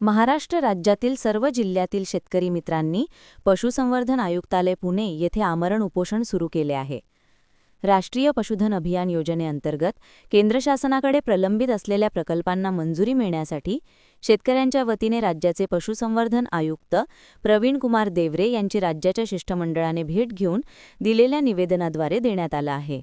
महाराष्ट्र राज्यातील सर्व जिल्ह्यातील शेतकरी मित्रांनी पशुसंवर्धन आयुक्तालय पुणे येथे आमरण उपोषण सुरू केले आहे. राष्ट्रीय पशुधन अभियान योजनेअंतर्गत केंद्र शासनाकडे प्रलंबित असलेल्या प्रकल्पांना मंजुरी मिळण्यासाठी शेतकऱ्यांच्या वतीने राज्याचे पशुसंवर्धन आयुक्त प्रवीण कुमार देवरे यांची राज्याच्या शिष्टमंडळाने भेट घेऊन दिलेल्या निवेदनाद्वारे देण्यात आलं आहे.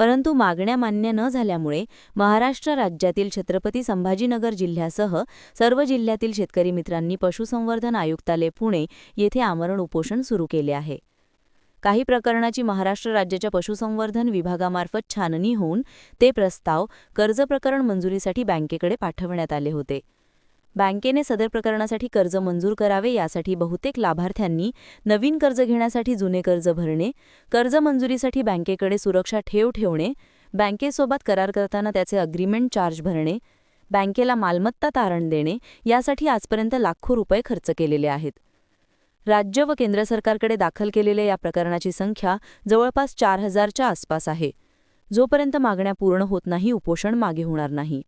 परंतु मागण्या मान्य न झाल्यामुळे महाराष्ट्र राज्यातील छत्रपती संभाजीनगर जिल्ह्यासह सर्व जिल्ह्यातील शेतकरी मित्रांनी पशुसंवर्धन आयुक्तालय पुणे येथे आमरण उपोषण सुरू केले आहे. काही प्रकरणाची महाराष्ट्र राज्याच्या पशुसंवर्धन विभागामार्फत छाननी होऊन ते प्रस्ताव कर्ज प्रकरण मंजुरीसाठी बँकेकडे पाठवण्यात आले होते. बँकेने सदर प्रकरणासाठी कर्ज मंजूर करावे यासाठी बहुतेक लाभार्थ्यांनी नवीन कर्ज घेण्यासाठी जुने कर्ज भरणे कर्ज मंजुरीसाठी बँकेकडे सुरक्षा ठेव ठेवणे बँकेसोबत करार करताना त्याचे अग्रीमेंट चार्ज भरणे बँकेला मालमत्ता तारण देणे यासाठी आजपर्यंत लाखो रुपये खर्च केलेले आहेत. राज्य व केंद्र सरकारकडे दाखल केलेल्या या प्रकरणाची संख्या जवळपास चार हजारच्या आसपास आहे. जोपर्यंत मागण्या पूर्ण होत नाही उपोषण मागे होणार नाही.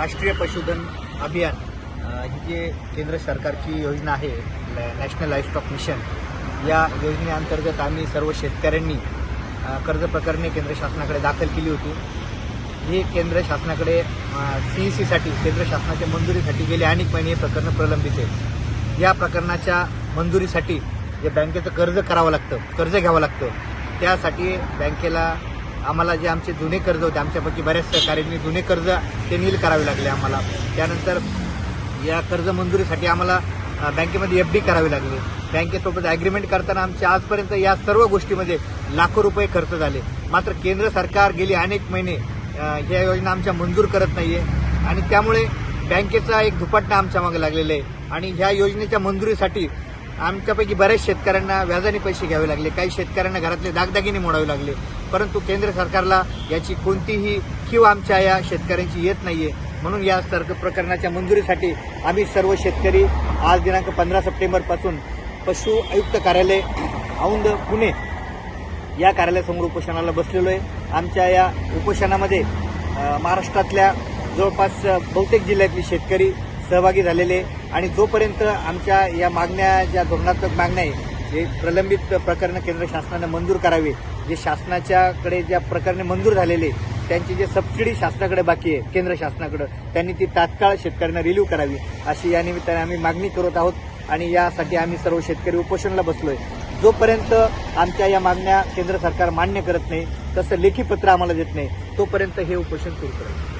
राष्ट्रीय पशुधन अभियान ही जी केंद्र सरकारची योजना आहे नॅशनल लाईफस्टॉक मिशन या योजनेअंतर्गत आम्ही सर्व शेतकऱ्यांनी कर्ज प्रकरणे केंद्र शासनाकडे दाखल केली होती. ही केंद्र शासनाकडे सी सीसाठी केंद्र शासनाच्या मंजुरीसाठी गेले अनेक महिने हे प्रकरणं प्रलंबित आहे या प्रकरणाच्या मंजुरीसाठी जे बँकेचं कर्ज करावं लागतं कर्ज घ्यावं लागतं त्यासाठी बँकेला आम्हाला जे आमचे जुने कर्ज होते आमच्यापैकी बऱ्याच सहकार्यांनी जुने कर्ज ते नील करावे लागले आम्हाला. त्यानंतर या कर्ज मंजुरीसाठी आम्हाला बँकेमध्ये एफ डी करावी लागली. बँकेसोबत ॲग्रीमेंट करताना आमचे आजपर्यंत या सर्व गोष्टीमध्ये लाखो रुपये खर्च झाले. मात्र केंद्र सरकार गेली अनेक महिने ह्या योजना आमच्या मंजूर करत नाहीये. आणि त्यामुळे बँकेचा एक दुपट्टा आमच्या मागे लागलेला आहे. आणि ह्या योजनेच्या मंजुरीसाठी आमच्यापैकी बऱ्याच शेतकऱ्यांना व्याजाने पैसे घ्यावे लागले. काही शेतकऱ्यांना घरातले दागदागिने मोडावे लागले. परंतु केंद्र सरकारला याची कोणतीही किंवा आमच्या या शेतकऱ्यांची येत नाहीये. म्हणून या सर्व प्रकरणाच्या मंजुरीसाठी आम्ही सर्व शेतकरी आज दिनांक पंधरा सप्टेंबरपासून पशु आयुक्त कार्यालय औंध पुणे या कार्यालयासमोर उपोषणाला बसलेलो आहे आमच्या या उपोषणामध्ये महाराष्ट्रातल्या जवळपास बहुतेक जिल्ह्यातले शेतकरी सहभागी झालेले आणि जोपर्यंत आमच्या या मागण्या ज्या धोरणात्मक मागण्या आहे हे प्रलंबित प्रकरणं केंद्र शासनानं मंजूर करावे जे शासनाच्याकडे ज्या प्रकरणे मंजूर झालेले त्यांची जे सबसिडी शासनाकडे बाकी आहे केंद्र शासनाकडे त्यांनी ती तात्काळ शेतकऱ्यांना रिलीव्ह करावी अशी या निमित्ताने आम्ही मागणी करत आहोत आणि यासाठी आम्ही सर्व शेतकरी उपोषणाला बसलोय. जोपर्यंत आमच्या या मागण्या केंद्र सरकार मान्य करत नाही तसं लेखी पत्र आम्हाला देत नाही तोपर्यंत हे उपोषण सुरू करायचं.